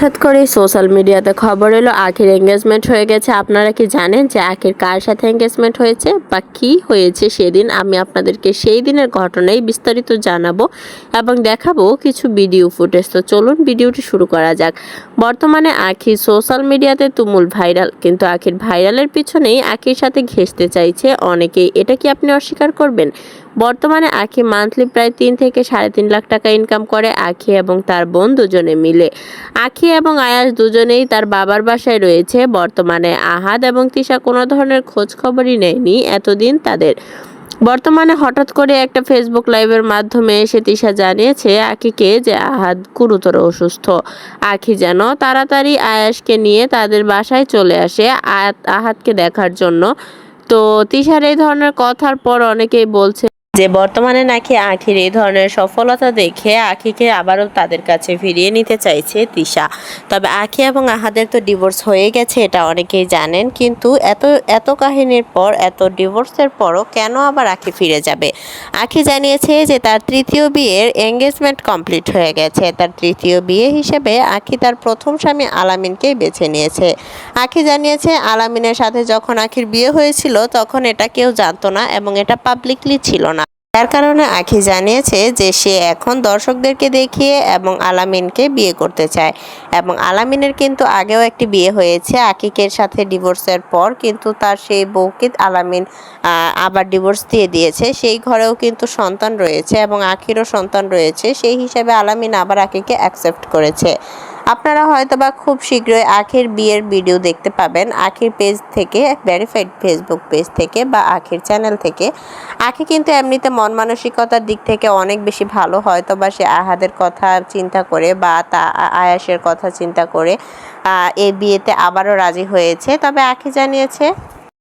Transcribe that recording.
হঠাৎ করে সোশ্যাল মিডিয়াতে খবর এলো, আখির এঙ্গেজমেন্ট হয়ে গেছে। আপনারা কি জানেন যে আখির কার সাথে এঙ্গেজমেন্ট হয়েছে বা কি হয়েছে সেদিন? আমি আপনাদেরকে সেই দিনের ঘটনাই বিস্তারিত জানাব এবং দেখাবো কিছু ভিডিও ফুটেজ তো চলুন ভিডিওটি শুরু করা যাক। বর্তমানে আখি সোশ্যাল মিডিয়াতে তুমুল ভাইরাল কিন্তু আখির ভাইরালের পিছনেই আখির সাথে ঘেঁষতে চাইছে অনেকেই। এটা কি আপনি অস্বীকার করবেন? বর্তমানে আখি মান্থলি প্রায় তিন থেকে সাড়ে তিন লাখ টাকা ইনকাম করে আখি এবং তার বোন দুজনে মিলে। আখি এবং আয়াস দুজনেই তার বাবার বাসায় রয়েছে। বর্তমানে আহাদ এবং তিশা কোনো ধরনের খোঁজ খবরই নেয়নি এতদিন তাদের। বর্তমানে হঠাৎ করে একটা ফেসবুক লাইভের মাধ্যমে এসে তিশা জানিয়েছে আখিকে যে আহাদ গুরুতর অসুস্থ। আখি যেন তাড়াতাড়ি আয়াসকে নিয়ে তাদের বাসায় চলে আসে আহাদকে দেখার জন্য। তো তিশার এই ধরনের কথার পর অনেকেই বলছে যে বর্তমানে নাকি আখির এই ধরনের সফলতা দেখে আখিকে আবারও তাদের কাছে ফিরিয়ে নিতে চাইছে তিশা। তবে আখি এবং আহাদের তো ডিভোর্স হয়ে গেছে, এটা অনেকেই জানেন। কিন্তু এত এত কাহিনীর পর, এত ডিভোর্সের পরও কেন আবার আখি ফিরে যাবে? আখি জানিয়েছে যে তার তৃতীয় বিয়ের এঙ্গেজমেন্ট কমপ্লিট হয়ে গেছে। তার তৃতীয় বিয়ে হিসেবে আখি তার প্রথম স্বামী আলামিনকেই বেছে নিয়েছে। আখি জানিয়েছে, আলামিনের সাথে যখন আখির বিয়ে হয়েছিল, তখন এটা কেউ জানতো না এবং এটা পাবলিকলি ছিল না। যার কারণে আখি জানিয়েছে যে সে এখন দর্শকদেরকে দেখিয়ে এবং আলামিনকে বিয়ে করতে চায়। এবং আলামিনের কিন্তু আগেও একটি বিয়ে হয়েছে। আকিকের সাথে ডিভোর্সের পর কিন্তু তার সেই বউকে আলামিন আবার ডিভোর্স দিয়ে দিয়েছে। সেই ঘরেও কিন্তু সন্তান রয়েছে এবং আখিরও সন্তান রয়েছে। সেই হিসাবে আলামিন আবার আকিকে অ্যাকসেপ্ট করেছে। আপনারা হয়তো বা খুব শীঘ্রই আখের বিয়ের ভিডিও দেখতে পাবেন। আখের পেজ থেকে ভ্যারিফাইড ফেসবুক পেজ থেকে বা আখের চ্যানেল থেকে। আখি কিন্তু এমনিতে মন মানসিকতার দিক থেকে অনেক বেশি ভালো হয়তো বা সে আহাদের কথা চিন্তা করে বা তা আয়াসের কথা চিন্তা করে এ বিয়েতে আবারও রাজি হয়েছে। তবে আখি জানিয়েছে